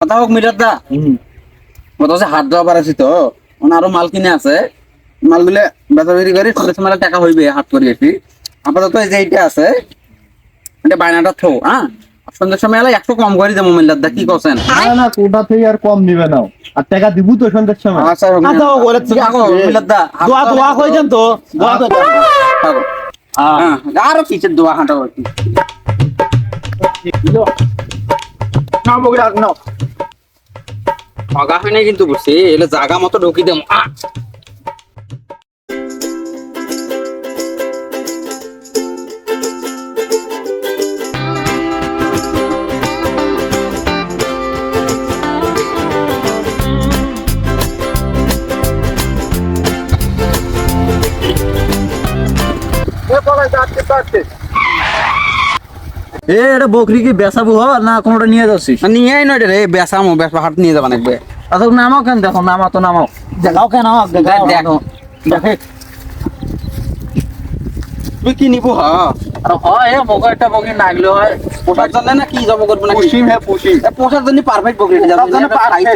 কথা হোক মিরাত দা। মতো হচ্ছে হাট দেওয়া পারাছি তো। মানে আরও মাল কিনে আছে। মালগুলো বেচা বিক্রি করে সন্ধ্যের সময় টাকা হইবে হাট করে এসি আপাতত এই যে এইটা আছে এটা বায়নাটা থো হ্যাঁ সন্ধ্যের সময় এলে একশো কম করে দেবো মিল্লার দা কি করছেন না না কোটা থেকে আর কম নিবে না আর টাকা দিব তো সন্ধ্যার সময়। আচ্ছা আচ্ছা, ও বলে কি আগো, মিলাদ দা, দোয়া দোয়া কইছেন তো। দোয়া। হ্যাঁ, আরও কিসের দোয়া হাঁটা হচ্ছে না বগিরা না আগা হয় না কিন্তু বসে এলে জাগা মতো ঢুকি দেবো এ এটা বকরি কি বেচাবো হ না কোনটা নিয়ে যাচ্ছিস? নিয়ে নয় রে বেসামো বেসা হাট নিয়ে যাবা নাকবে। আচ্ছা নামাও কেন? দেখো নামা তো নামাও। দেখাও কেন? দেখ। দেখে। তুই কি নিবো হয় এ একটা বকরি নাগলে হয়। পোষার জন্য না কি জব করব না পুষিম হ্যাঁ পুষিম। পোষার জন্য পারফেক্ট বকরি যাবে পোষার জন্য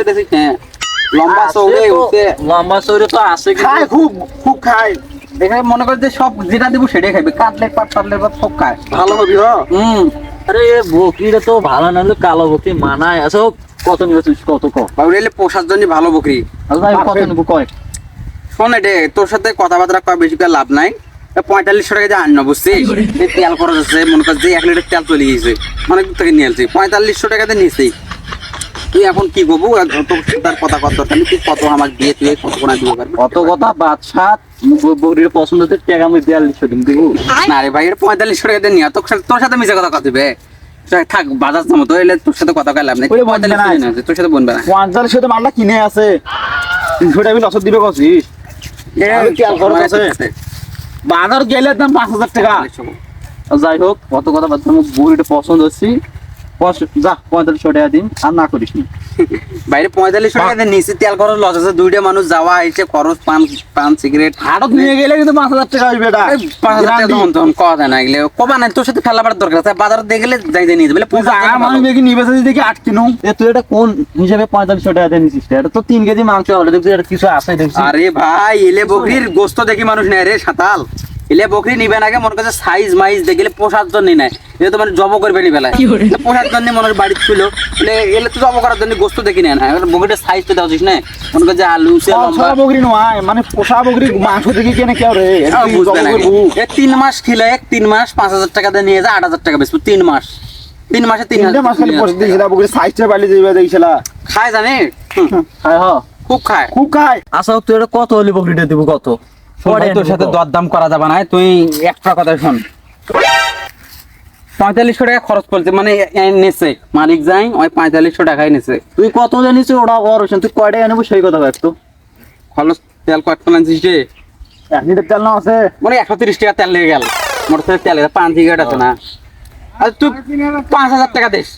দেখিস হ্যাঁ। লম্বা উঠে তো। আছে খায় খুব খুব খায়। দেখে মনে করে যে সব যেটা দিব সেটাই খাইবে। কাটলে পাট কাটলে পাট সব খায়। ভালো হবি হ হুম। আরে বকরিটা তো ভালো না হলে কালো বকরি মানায়। আচ্ছা কত নিয়েছিস কত ক? বাবুরে এলে পোষার জন্য ভালো বকরি। আচ্ছা কত নিবো কয়? শোন তোর সাথে কথাবার্তা কয় বেশি করে লাভ নাই। পঁয়তাল্লিশশো টাকা যে আন্ন বুঝছিস? তেল খরচ আছে মনে কর যে এক লিটার তেল চলে গেছে। অনেক দূর থেকে নিয়ে আসছি। পঁয়তাল্লিশশো টাকাতে নিয়েছি। তুই এখন কি করব? আর তার কথা কত দরকার তুই কত আমার দিয়ে তুই কত কোনা পারবি? কত কথা বাদশাহ বকরির পছন্দ হচ্ছে টাকা আমি বিয়াল্লিশশো দিন দিব। না রে ভাই পঁয়তাল্লিশশো টাকাতে নিয়ে আয়। তোর সাথে তোর সাথে মিশে কথা কথা দিবে? থাক বাজার জামো তো এলে তোর সাথে কথা নেই না। তোর সাথে বলবে না। পঞ্চাশ সাথে মালটা কিনে আছে। তিনশো টাকা লসত দিবে কছিস। বাজার গেলে দাম পাঁচ হাজার টাকা। যাই হোক কত কথা বাদ আমার বুড়িটা পছন্দ হচ্ছে। যা পঁয়তাল্লিশশো টাকা দিন আর না করিস নি। বাইরে পঁয়তাল্লিশশো টাকাতে নিচে তেল খরচ লস আছে দুইটা মানুষ যাওয়া এসে খরচ পান পান সিগারেট হাটত নিয়ে গেলে কিন্তু পাঁচ হাজার টাকা আসবে পাঁচ হাজার টাকা তখন তখন কথা না এগুলো। কবা নাই তোর সাথে ফেলা পাড়ার দরকার আছে। বাজারে দিয়ে গেলে যাই যাই নিয়ে যাবে। মানুষ দেখি নিবে যদি দেখি আটকে নো এ তুই এটা কোন হিসাবে পঁয়তাল্লিশশো টাকা দিয়ে নিছিস এটা তো তিন কেজি মাংস হলে দেখছি এটা কিছু আছে দেখছি। আরে ভাই এলে বকরির গোস্ত দেখি মানুষ নেয় রে সাতাল। এলে বকরি নিবে নাকি মনে করছে সাইজ মাইজ দেখলে পোষার জন্য নেয়। এটা তো মানে জব করবে নি। বেলায় পোষার জন্য মনে হয় বাড়ি ছিল। এলে এলে তো জব করার জন্য গোস্ত দেখি নেয় না। এবার বকরিটার সাইজ তো দেওয়া না। মনে করছে আলু সে লম্বা। বকরি নয় মানে পোষা বকরি মাংস দেখি কেনে কেউ রে। এ তিন মাস খিলে এক তিন মাস পাঁচ হাজার টাকা দিয়ে নিয়ে যায় আট হাজার টাকা বেচবো। তিন মাস। তিন মাসে তিন তিনটে মাস খালি পয়সা দিয়েছিল বকরি সাইজটা বাড়ি যাবে দেখছিলা খায় জানে হ্যাঁ হ্যাঁ খুব খায়। খুব খায়। আচ্ছা তুই এটা কত হলি বকরিটা দিব কত? তোর সাথে দরদাম করা যাবে না তুই একটা কথা শোন। পঁয়তাল্লিশশো টাকা খরচ করছে মানে নেছে। মালিক যাই ওই পঁয়তাল্লিশশো টাকাই নেছে। তুই কত জানিস ওরা বড় তুই কয় টাকা নেব সেই কথা একটু। খরচ তেল কয়েকটা আনছিস রে এক লিটার তেল না আছে। মানে একশো তিরিশ টাকা তেল লেগে গেল। মোটর সাইকেল তেল পাঁচ সিগারেট আছে না। আর তুই পাঁচ হাজার টাকা দিস।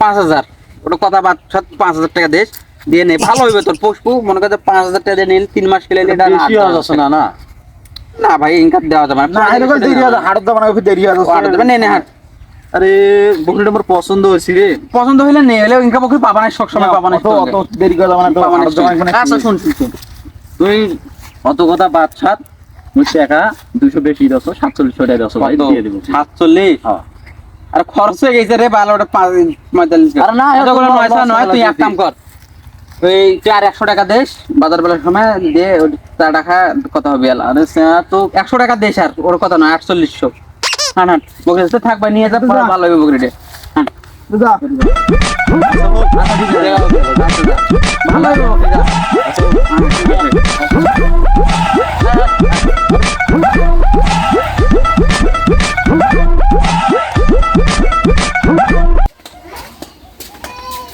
পাঁচ হাজার। ওটা কথা বাদ পাঁচ হাজার টাকা দিস। দিয়ে নে ভালো হইবে তোর পুষ্পু। মনে করতে পাঁচ হাজার টাকা দিয়ে নিল তিন মাস খেলে এটা না বেশি না না? না ভাই ইনকাম দেওয়া যাবে না। এরকম দেরি দাম খুব দেরি হাটের দামে নে নে আরে আমার পছন্দ হয়েছে রে। পছন্দ হইলে নে হলে ইনকাম বকরি পাবা না সব সময় পাবা না অত দেরি করে যাবে না পাবা না আচ্ছা শুন তুই অত কথা বাদ ছাড় টাকা দুশো বেশি দশ সাতচল্লিশশো টাকা দশ ভাই? দিয়ে দেবো। সাতচল্লিশ? হ্যাঁ। আর খরচ হয়ে গেছে রে ভালো ওটা পাঁচ পঁয়তাল্লিশ আরে না, নয় তুই এক কাম কর। ওই চার একশো টাকা দেশ? বাজার বেলার সময় দিয়ে চার টাকা কত হবে তো একশো টাকা দেশ আর ওর কথা নয় আটচল্লিশশো। হ্যাঁ হ্যাঁ বকরি তো থাকবে নিয়ে যা পরে ভালো হবে বকরিটা। হ্যাঁ। ভালো হবে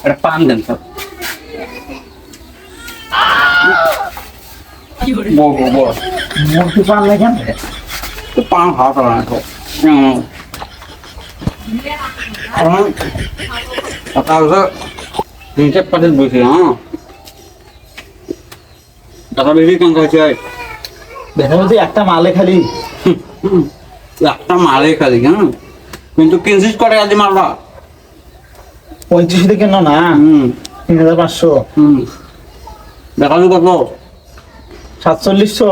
এটা পান দেন সব বল পান তো পান কারণ বসে হ্যাঁ? টাকা বেশি কেন খাইছে দেখা যাচ্ছে একটা মালে খালি। একটা মালে খালি হ্যাঁ? কিন্তু কিনছিস করে আজ মালটা পঁয়ত্রিশ থেকে না হুম। তিন হাজার পাঁচশো। হুম। দেখালি কত সাতচল্লিশশো?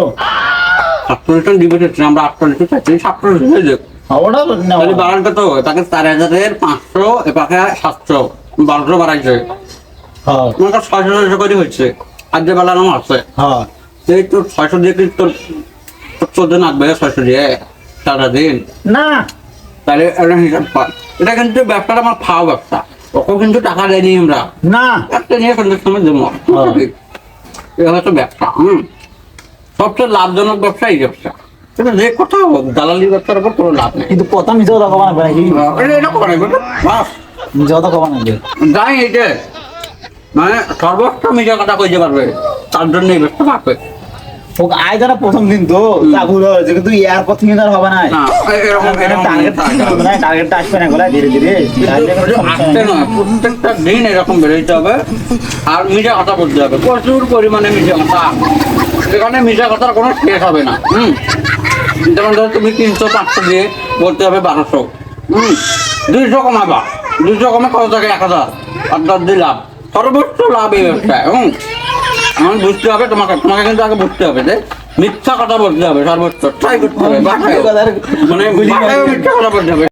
সাতচল্লিশটা চাচ্ছি আমরা আটচল্লিশ চাচ্ছি সাতচল্লিশ হয়ে যাক ওটা নেওয়া তাহলে বাড়ান কত? তাকে চার হাজারের পাঁচশো সাতশো বারোশো বাড়াইছে। হ্যাঁ। তোমার ছয়শো ছয়শো করে হচ্ছে। আর যে বেলা নাম আছে। হ্যাঁ। এই তোর ছয়শো দিয়ে কি তোর চোদ্দ ছয়শো দিয়ে? সারা দিন। না। তাহলে একটা হিসাব কর। এটা কিন্তু ব্যবসাটা আমার ব্যবসা। ওকে কিন্তু টাকা দেয়নি আমরা। না। একটা নিয়ে সন্ধ্যের সময় দেবো। হ্যাঁ। এটা ব্যবসা হুম। সবচেয়ে লাভজনক ব্যবসা এই ব্যবসা। যে কথা হোক দালালি ব্যবসার উপর কোনো লাভ নেই। কিন্তু কথা মিশে কথা কবা না নাকি এটা এটা বাস। মিশে কথা যাই এইটা মানে সর্বোচ্চ মিডিয়া কথা কইতে পারবে তার জন্য এই ব্যবসা পাবে আয় যারা প্রথম দিন তো কিন্তু থেকে আর হবে না। এরকম এরকম টার্গেট হবে না টার্গেটটা আসবে না গলায় ধীরে ধীরে। আসতে নয় প্রত্যেকটা দিন এরকম হবে। আর মিডিয়া কথা বলতে হবে প্রচুর পরিমাণে মিডিয়া কথা। সেখানে মিডিয়া কথার কোনো শেষ হবে না হুম? যেমন ধরো তুমি তিনশো পাঁচশো দিয়ে বলতে হবে বারোশো হুম? দুইশো কমাবা দুইশো কমে কত থাকে? এক হাজার। আর দশ দিয়ে লাভ। সর্বোচ্চ লাভ এই ব্যবসায় হুম? আমার বুঝতে হবে, তোমাকে তোমাকে কিন্তু আগে বুঝতে হবে যে মিথ্যা কথা বলতে হবে সর্বোচ্চ। ট্রাই করতে হবে মানে মিথ্যা কথা বলতে হবে।